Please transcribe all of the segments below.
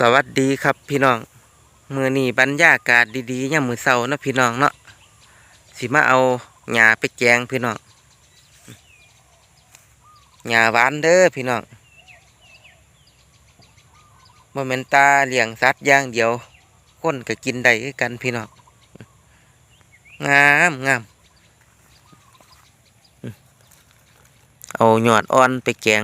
สวัสดีครับพี่น้องมือนี้บรรยากาศดีๆย่ามมือเศร้าเนาะพี่น้องเนาะสิมาเอาหญ้าไปแกงพี่น้องหญ้าหวานเด้อพี่น้องบ่แม่นตาเลี้ยงสัตว์อย่างเดียว คนก็กินได้กันพี่น้องงามงามเอาหยอดอ่อนไปแกง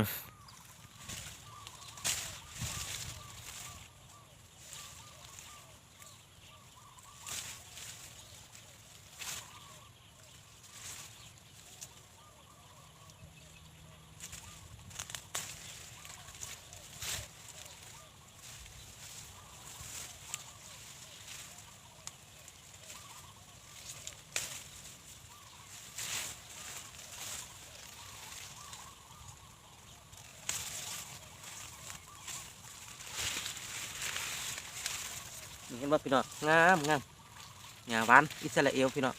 เห็นว่าพี่น้องงามงามหญ้าหวานอิสราเอลพี่น้อง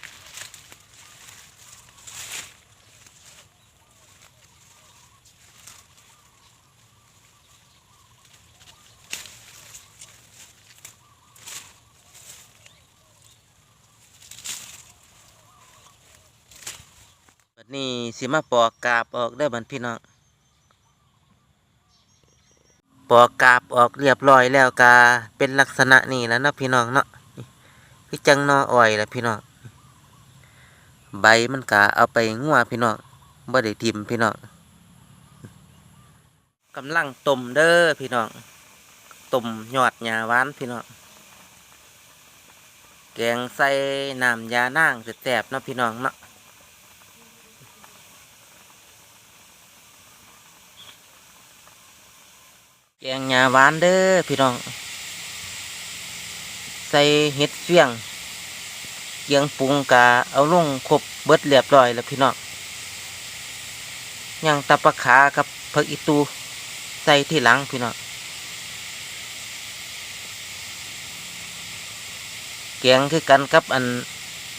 นี้สิมาปอกกาบออกได้อบันพี่น้อง ปอกกาบออกเรียบร้อยแล้วกาเป็นลักษณะนี้แล้วเนาะพี่น้องเนาะนี่คือจังนออ้อยแหละพี่น้องใบมันกาเอาไปงัวพี่น้องบ่ได้ทิมพี่น้องกำลังต้มเด้อพี่น้องต้มยอดหญ้าหวานพี่น้องแกงใส่น้ำยานางแซ่บๆเนาะพี่น้องเนาะ แกงหญ้าหวานเด้อพี่น้อง ใส่เห็ดเฟียงเกียงปรุงกะเอาลงครบเบิดเรียบร้อยแล้วพี่น้องย่างตะปะขากับผักอีตูใส่ที่หลังพี่น้องแกงคือกันกับอัน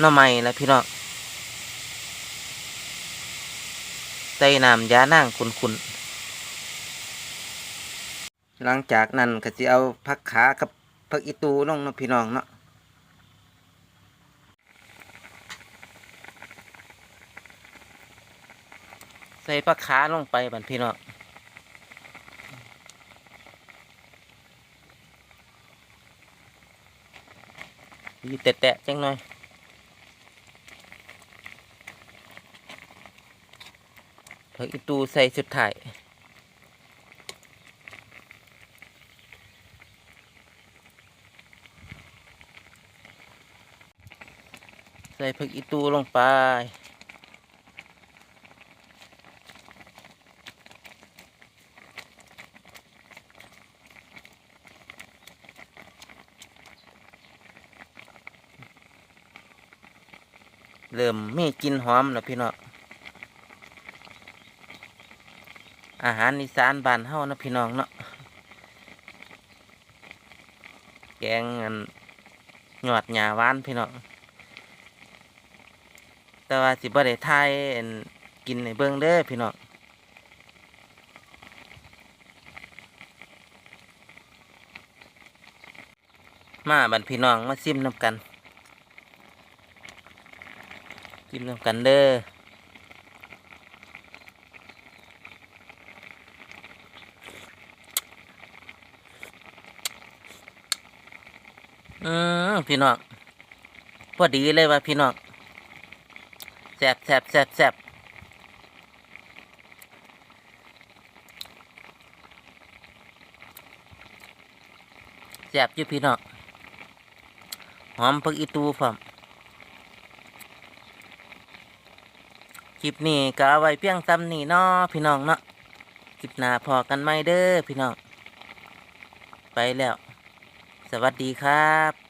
น้อไม้นะพี่น้องใส่น้ำยานางคุนๆ หลังจากนั้นก็จะเอาผักขากับผักอีตูลงนาะพี่น้องเนาะใส่ผักขาลงไปบันพี่น้องยีแตะๆจังหน่อยผักอีตูใส่สุดท้าย ใส่ผักอีตูลงไป เริ่มมีกลินหอมแล้วพี่น้องอาหารอีสานบ้านเฮานะพี่น้องเนาะแกงอันหยอดหญ้าหวานพี่น้อง แต่ว่าสิบ่ได้ทายกินในเบิ่งเด้อพี่น้องมาบันพี่น้องมาซิมน้ำกันซิมน้ำกันเด้ออืมพี่น้องพอดีเลยว่าพี่น้อง บแซบแซบแซบแซบอยู่พี่น้องหอมผักอีตูพร้อมคลิปนี้ก็ไว้เพียงซ้ำนี่เนาะพี่น้องเนาะคลิปหน้าพอกันไหมเด้อพี่น้อง ไปแล้ว สวัสดีครับ